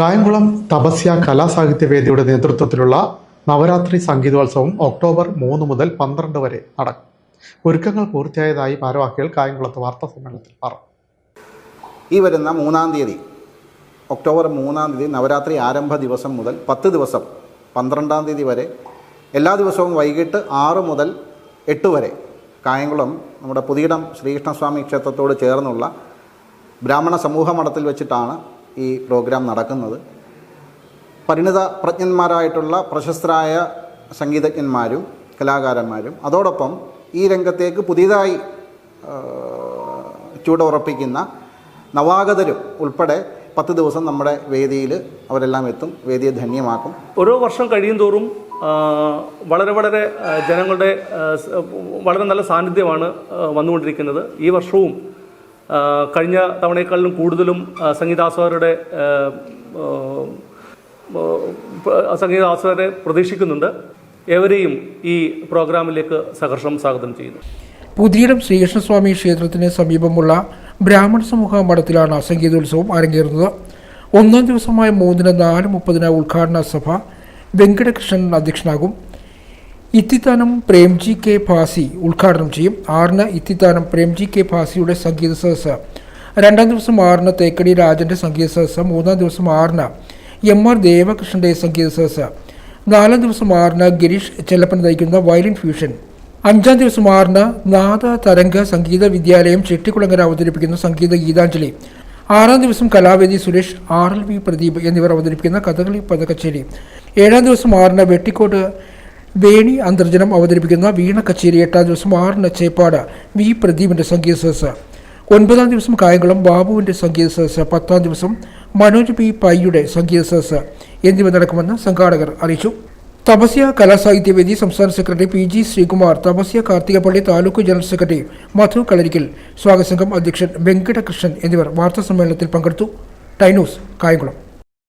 കായംകുളം തപസ്യ കലാസാഹിത്യവേദിയുടെ നേതൃത്വത്തിലുള്ള നവരാത്രി സംഗീതോത്സവം ഒക്ടോബർ മൂന്ന് മുതൽ പന്ത്രണ്ട് വരെ നടക്കും. ഒരുക്കങ്ങൾ പൂർത്തിയായതായി ഭാരവാഹികൾ കായംകുളത്ത് വാർത്താ സമ്മേളനത്തിൽ പറഞ്ഞു. ഈ വരുന്ന മൂന്നാം തീയതി ഒക്ടോബർ മൂന്നാം തീയതി നവരാത്രി ആരംഭ ദിവസം മുതൽ പത്ത് ദിവസം പന്ത്രണ്ടാം തീയതി വരെ എല്ലാ ദിവസവും വൈകിട്ട് ആറ് മുതൽ എട്ട് വരെ കായംകുളം നമ്മുടെ പുതിയിടം ശ്രീകൃഷ്ണസ്വാമി ക്ഷേത്രത്തോട് ചേർന്നുള്ള ബ്രാഹ്മണ സമൂഹ മഠത്തിൽ വെച്ചിട്ടാണ് ഈ പ്രോഗ്രാം നടക്കുന്നത്. പരിണിത പ്രജ്ഞന്മാരായിട്ടുള്ള പ്രശസ്തരായ സംഗീതജ്ഞന്മാരും കലാകാരന്മാരും അതോടൊപ്പം ഈ രംഗത്തേക്ക് പുതിയതായി ചൂടുറപ്പിക്കുന്ന നവാഗതരും ഉൾപ്പെടെ പത്ത് ദിവസം നമ്മുടെ വേദിയിൽ അവരെല്ലാം എത്തും വേദിയെ ധന്യമാക്കും. ഓരോ വർഷം കഴിയും തോറും വളരെ വളരെ ജനങ്ങളുടെ വളരെ നല്ല സാന്നിധ്യമാണ് വന്നുകൊണ്ടിരിക്കുന്നത്. ഈ വർഷവും കഴിഞ്ഞ തവണയെക്കാളിലും കൂടുതലും സംഗീതാസ്വാദകരുടെ സംഗീതാസ്വാദകരെ പ്രതീക്ഷിക്കുന്നുണ്ട്. ഏവരെയും ഈ പ്രോഗ്രാമിലേക്ക് സഹർഷം സ്വാഗതം ചെയ്യുന്നു. പുതിയിടം ശ്രീകൃഷ്ണസ്വാമി ക്ഷേത്രത്തിന് സമീപമുള്ള ബ്രാഹ്മണ സമൂഹ മഠത്തിലാണ് സംഗീതോത്സവം അരങ്ങേറുന്നത്. ഒന്നാം ദിവസമായ മൂന്നിന് നാല് മുപ്പതിന് ഉദ്ഘാടന സഭ വെങ്കടകൃഷ്ണൻ അധ്യക്ഷനാകും. ഇത്തിത്താനം പ്രേംജി കെ ഭാസി ഉദ്ഘാടനം ചെയ്യും. ആറിന് ഇത്തിത്താനം പ്രേംജി കെ ഭാസിയുടെ സംഗീത സദസ്സ്. രണ്ടാം ദിവസം ആറിന് തേക്കടി രാജന്റെ സംഗീത സദസ്സ്. മൂന്നാം ദിവസം ആറിന് എം ആർ ദേവകൃഷ്ണന്റെ സംഗീത സദസ്സ്. നാലാം ദിവസം ആറിന് ഗിരീഷ് ചെല്ലപ്പൻ നയിക്കുന്ന വയലിൻ ഫ്യൂഷൻ. അഞ്ചാം ദിവസം ആറിന് നാദ തരംഗ സംഗീത വിദ്യാലയം ചെട്ടിക്കുളങ്ങര അവതരിപ്പിക്കുന്ന സംഗീത ഗീതാഞ്ജലി. ആറാം ദിവസം കലാവേദി Suresh R L V Pradeep എന്നിവർ അവതരിപ്പിക്കുന്ന കഥകളി പദകച്ചേരി. ഏഴാം ദിവസം ആറിന് വെട്ടിക്കോട്ട് വേണി അന്തർജനം അവതരിപ്പിക്കുന്ന വീണ കച്ചേരി എട്ടാം ദിവസം ആറിന് ചേപ്പാട് വി പ്രദീപിന്റെ സംഗീത സദസ്സ്. ഒൻപതാം ദിവസം കായംകുളം ബാബുവിന്റെ സംഗീത സദസ്സ്. പത്താം ദിവസം മനോജ് പി പൈയുടെ സംഗീത സദസ്സ്. എന്നിവ നടക്കുമെന്ന് സംഘാടകർ അറിയിച്ചു. തപസ്യ കലാസാഹിത്യവേദി സംസ്ഥാന secretary P G Sreekumar Thapasya Karthikappally taluk general secretary Madhu Kalarickal സ്വാഗത സംഘം അധ്യക്ഷൻ വെങ്കടകൃഷ്ണൻ എന്നിവർ വാർത്താ സമ്മേളനത്തിൽ പങ്കെടുത്തു. ടൈനൂസ് കായംകുളം.